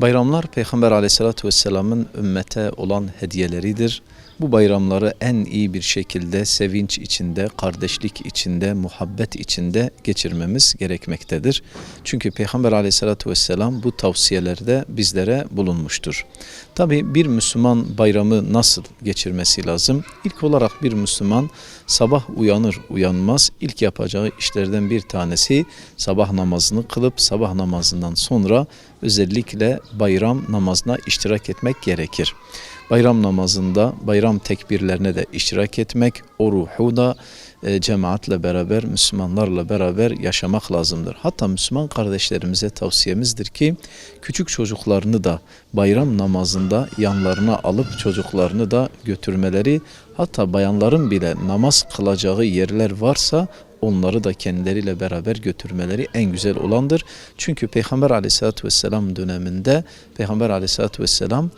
Bayramlar Peygamber aleyhissalatü vesselamın ümmete olan hediyeleridir. Bu bayramları en iyi bir şekilde sevinç içinde, kardeşlik içinde, muhabbet içinde geçirmemiz gerekmektedir. Çünkü Peygamber aleyhissalatü vesselam bu tavsiyelerde bizlere bulunmuştur. Tabi bir Müslüman bayramı nasıl geçirmesi lazım? İlk olarak bir Müslüman sabah uyanır uyanmaz ilk yapacağı işlerden bir tanesi sabah namazını kılıp sabah namazından sonra özellikle bayram namazına iştirak etmek gerekir. Bayram namazında bayram tekbirlerine de iştirak etmek, o ruhu da e, cemaatle beraber, Müslümanlarla beraber yaşamak lazımdır. Hatta Müslüman kardeşlerimize tavsiyemizdir ki küçük çocuklarını da bayram namazında yanlarına alıp çocuklarını da götürmeleri, hatta bayanların bile namaz kılacağı yerler varsa onları da kendileriyle beraber götürmeleri en güzel olandır. Çünkü Peygamber aleyhissalatü vesselam döneminde Peygamber aleyhissalatü vesselam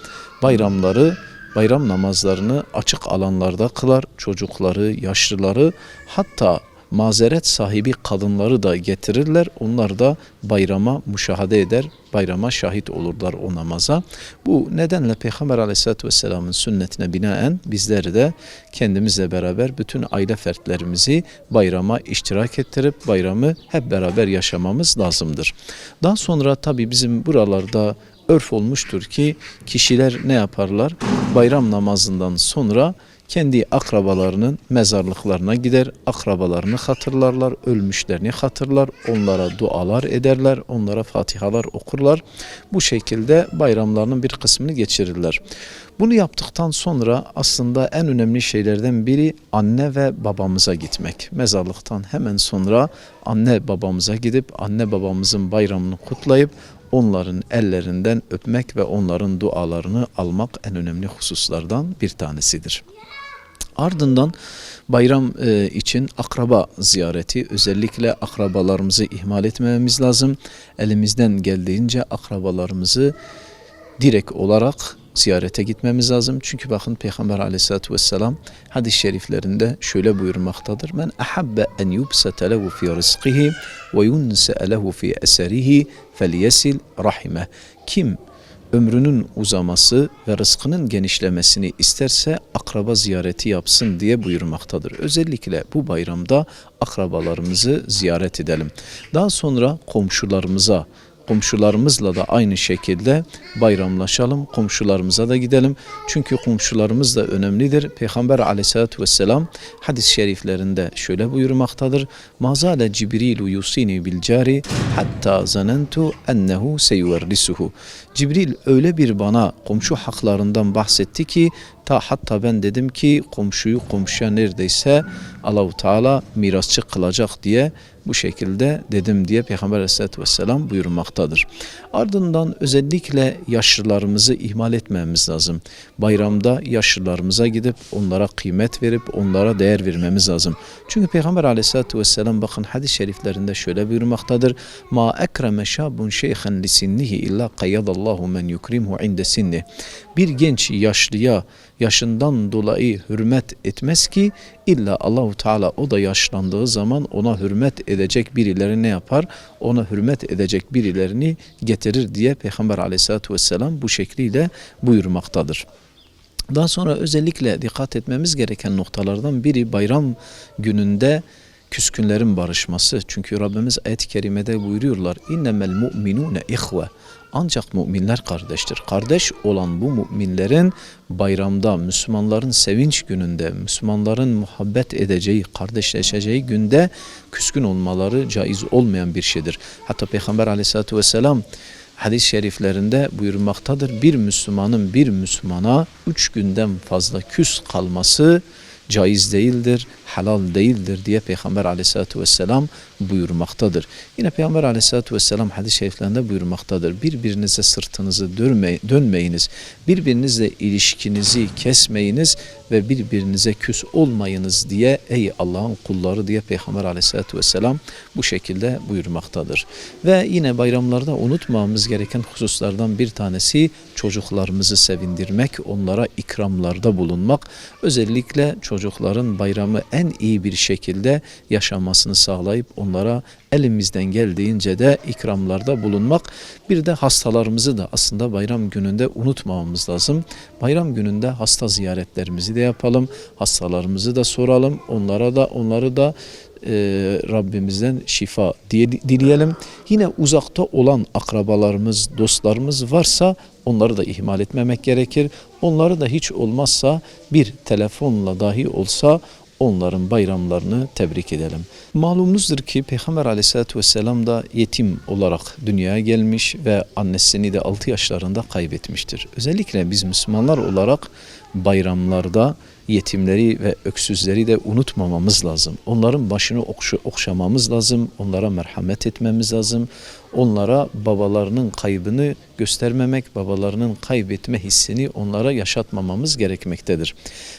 bayramları bayram namazlarını açık alanlarda kılar. Çocukları, yaşlıları hatta mazeret sahibi kadınları da getirirler. Onlar da bayrama müşahede eder, bayrama şahit olurlar o namaza. Bu nedenle Peygamber aleyhissalatü vesselamın sünnetine binaen bizleri de kendimizle beraber bütün aile fertlerimizi bayrama iştirak ettirip bayramı hep beraber yaşamamız lazımdır. Daha sonra tabi bizim buralarda örf olmuştur ki kişiler ne yaparlar? Bayram namazından sonra kendi akrabalarının mezarlıklarına gider, akrabalarını hatırlarlar, ölmüşlerini hatırlar, onlara dualar ederler, onlara fatihalar okurlar. Bu şekilde bayramlarının bir kısmını geçirirler. Bunu yaptıktan sonra aslında en önemli şeylerden biri anne ve babamıza gitmek. Mezarlıktan hemen sonra anne babamıza gidip anne babamızın bayramını kutlayıp onların ellerinden öpmek ve onların dualarını almak en önemli hususlardan bir tanesidir. Ardından bayram e, için akraba ziyareti özellikle akrabalarımızı ihmal etmememiz lazım. Elimizden geldiğince akrabalarımızı direkt olarak ziyarete gitmemiz lazım. Çünkü bakın Peygamber aleyhissalatü vesselam hadis-i şeriflerinde şöyle buyurmaktadır. Men ahabbe en yubsete lehu fi rizqihi ve yunse'e lehu fi eserihi felyesil rahime. Kim ömrünün uzaması ve rızkının genişlemesini isterse akraba ziyareti yapsın diye buyurmaktadır. Özellikle bu bayramda akrabalarımızı ziyaret edelim. Daha sonra komşularımıza, komşularımızla da aynı şekilde bayramlaşalım. Komşularımıza da gidelim. Çünkü komşularımız da önemlidir. Peygamber aleyhissalatü vesselam hadis-i şeriflerinde şöyle buyurmaktadır. Mazale Cibrilu yusini bil cari hatta zanentu ennehu seyuverlisuhu. Cibril öyle bir bana komşu haklarından bahsetti ki ta hatta ben dedim ki komşuyu komşuya neredeyse Allahu Teala mirasçı kılacak diye bu şekilde dedim diye Peygamber Aleyhisselatü Vesselam buyurmaktadır. Ardından özellikle yaşlılarımızı ihmal etmemiz lazım. Bayramda yaşlılarımıza gidip onlara kıymet verip onlara değer vermemiz lazım. Çünkü Peygamber Aleyhisselatü Vesselam bakın hadis-i şeriflerinde şöyle buyurmaktadır. Ma ekreme şabun şeyhen li illa kayyadallahu men yukrimhu inde sinni. Bir genç yaşlıya yaşından dolayı hürmet etmez ki illa Allahu Teala o da yaşlandığı zaman ona hürmet edecek birileri ne yapar? Ona hürmet edecek birilerini getirir diye Peygamber Aleyhisselatü vesselam bu şekliyle buyurmaktadır. Daha sonra özellikle dikkat etmemiz gereken noktalardan biri bayram gününde küskünlerin barışması. Çünkü Rabbimiz ayet-i kerimede buyuruyorlar. İnnemel mu'minune ihve. Ancak müminler kardeştir. Kardeş olan bu müminlerin bayramda, Müslümanların sevinç gününde, Müslümanların muhabbet edeceği, kardeşleşeceği günde küskün olmaları caiz olmayan bir şeydir. Hatta Peygamber aleyhissalatü vesselam hadis-i şeriflerinde buyurmaktadır. Bir Müslümanın bir Müslümana üç günden fazla küs kalması caiz değildir, halal değildir diye Peygamber aleyhissalatü vesselam buyurmaktadır. Yine Peygamber aleyhissalatü vesselam hadis-i şeriflerinde buyurmaktadır. Birbirinize sırtınızı dönme, dönmeyiniz, birbirinizle ilişkinizi kesmeyiniz ve birbirinize küs olmayınız diye ey Allah'ın kulları diye Peygamber aleyhissalatü vesselam bu şekilde buyurmaktadır. Ve yine bayramlarda unutmamamız gereken hususlardan bir tanesi çocuklarımızı sevindirmek, onlara ikramlarda bulunmak. Özellikle çocukların bayramı en iyi bir şekilde yaşamasını sağlayıp onlara elimizden geldiğince de ikramlarda bulunmak. Bir de hastalarımızı da aslında bayram gününde unutmamamız lazım. Bayram gününde hasta ziyaretlerimizi de yapalım. Hastalarımızı da soralım. Onlara da onları da e, Rabbimizden şifa dileyelim. Yine uzakta olan akrabalarımız, dostlarımız varsa onları da ihmal etmemek gerekir. Onları da hiç olmazsa bir telefonla dahi olsa onların bayramlarını tebrik edelim. Malumunuzdur ki Peygamber aleyhissalatü vesselam da yetim olarak dünyaya gelmiş ve annesini de 6 yaşlarında kaybetmiştir. Özellikle biz Müslümanlar olarak bayramlarda yetimleri ve öksüzleri de unutmamamız lazım. Onların başını okşamamız lazım, onlara merhamet etmemiz lazım. Onlara babalarının kaybını göstermemek, babalarının kaybetme hissini onlara yaşatmamamız gerekmektedir.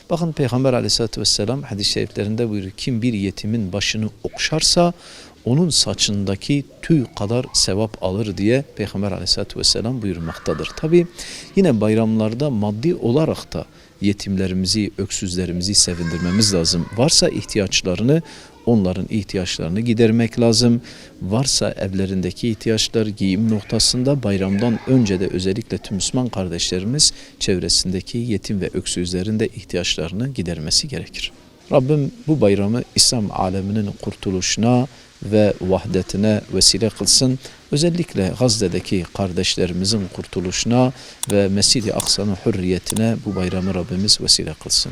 Bakın Peygamber aleyhissalatü vesselam hadis-i şeriflerinde buyuruyor. Kim bir yetimin başını okşarsa onun saçındaki tüy kadar sevap alır diye Peygamber aleyhissalatü vesselam buyurmaktadır. Tabi yine bayramlarda maddi olarak da yetimlerimizi, öksüzlerimizi sevindirmemiz lazım. Varsa ihtiyaçlarını onların ihtiyaçlarını gidermek lazım. Varsa evlerindeki ihtiyaçlar giyim noktasında bayramdan önce de özellikle tüm Müslüman kardeşlerimiz çevresindeki yetim ve öksüzlerin de ihtiyaçlarını gidermesi gerekir. Rabbim bu bayramı İslam aleminin kurtuluşuna ve vahdetine vesile kılsın. Özellikle Gazze'deki kardeşlerimizin kurtuluşuna ve Mescid-i Aksa'nın hürriyetine bu bayramı Rabbimiz vesile kılsın.